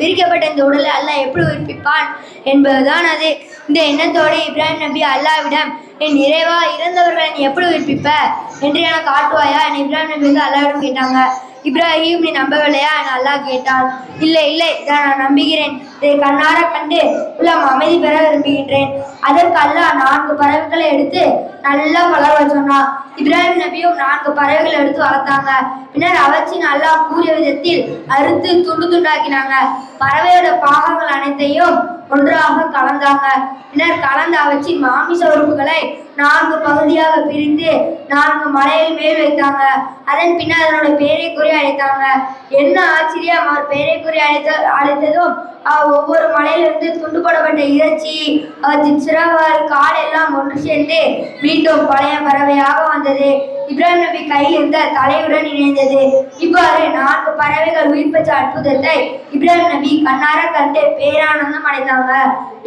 பிரிக்கப்பட்ட இந்த உடலை அல்லாஹ் எப்படி உயிர்ப்பிப்பான் என்பதுதான் அது. இந்த எண்ணத்தோடு இப்ராஹிம் நபி அல்லாவிடம் என் இறைவா இறந்தவர்களை நீ எப்படி உயிர்ப்பிப்ப? என்று எனக்கு காட்டுவாயா என் இப்ராஹிம் நபி வந்து அல்லாவிடம் கேட்டாங்க. இப்ராஹிம் நீ நம்பவில்லையா? என அல்லாஹ் கேட்டான். இல்லை இல்லை இதை நான் நம்புகிறேன். இதை கண்ணார கண்டு உள்ளம் அமைதி பெற விரும்புகின்றேன். அதற்கு அல்லாஹ் நான்கு பறவைகளை எடுத்து நல்லா வளர சொன்னான் இப்ராஹிம் நபியும் நான்கு பறவைகளை எடுத்து வளர்த்தாங்க. பின்னர் அவற்றின் அல்லாஹ் கூறிய விதத்தில் அறுத்து துண்டு துண்டாக்கினாங்க. பறவையோட பாகங்கள் அனைத்தையும் ஒன்றாக கலந்தாங்க. பின்னர் கலந்த அவற்றின் மாமிச உறுப்புகளை நான்கு பகுதியாக பிரித்து நான்கு மலையில் மேல் வைத்தாங்க. அதன் பின்னர் அதனோட பெயரை குறி அழைத்தாங்க. என்ன ஆச்சரியம் அவர் பேரை குறி அழைத்த அழைத்ததும் ஒவ்வொரு மலையிலிருந்து துண்டுபடப்பட்ட இறைச்சி அவற்றின் சிறவர் கால் எல்லாம் ஒன்று சேர்ந்து மீண்டும் பழைய பறவையாக வந்தது. இப்ராஹிம் நபி கையில் இருந்த தலையுடன் இணைந்தது. இவ்வாறு நான்கு பறவைகள் உயிர் பெற்ற அற்புதத்தை இப்ராஹிம் நபி கண்ணார கண்டு பேரானந்தம் அடைந்தாங்க.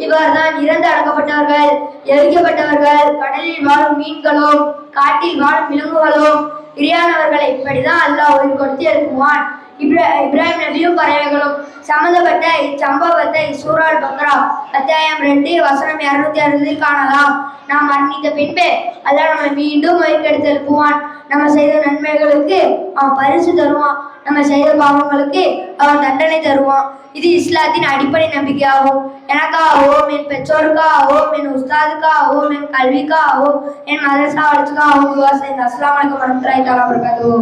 இவ்வாறு தான் இறந்து அடக்கப்பட்டவர்கள் எரிக்கப்பட்டவர்கள் கடலில் வாழும் மீன்களும் காட்டில் வாழும் விலங்குகளும் இறையானவர்களை இப்படிதான் அல்லாஹ் உயிர் கொடுத்து எழுப்புவான். இப்ரா இப்ராஹிம் நபியும் பறவைகளும் சம்பந்தப்பட்ட இச்சம்பவத்தை சூரால் பக்ரா அத்தியாயம் ரெண்டு வசனம் இருநூத்தி அறுபதில் காணலாம். நாம் மரணித்த பின்பு அல்லாஹ் நம்ம மீண்டும் உயிர்க்கெடுத்து எழுப்புவான் நம்ம செய்த நன்மைகளுக்கு அவன் பரிசு தருவான். நம்ம செய்த பாவங்களுக்கு அவன் தண்டனை தருவான். இது இஸ்லாத்தின் அடிப்படை நம்பிக்கையாகும். எனக்காகவும் என் பெற்றோருக்காகவும் என் உஸ்தாதுக்கா உஸ்தாதுக்காகவும் என் கல்விக்கா கல்விக்காகவும் என் மதரசா வளர்ச்சிக்காகவும் துவா செய்த. அஸ்லாம் வலைக்கம் வரமத்துலாய் தஆலா வபரகாத்துஹு.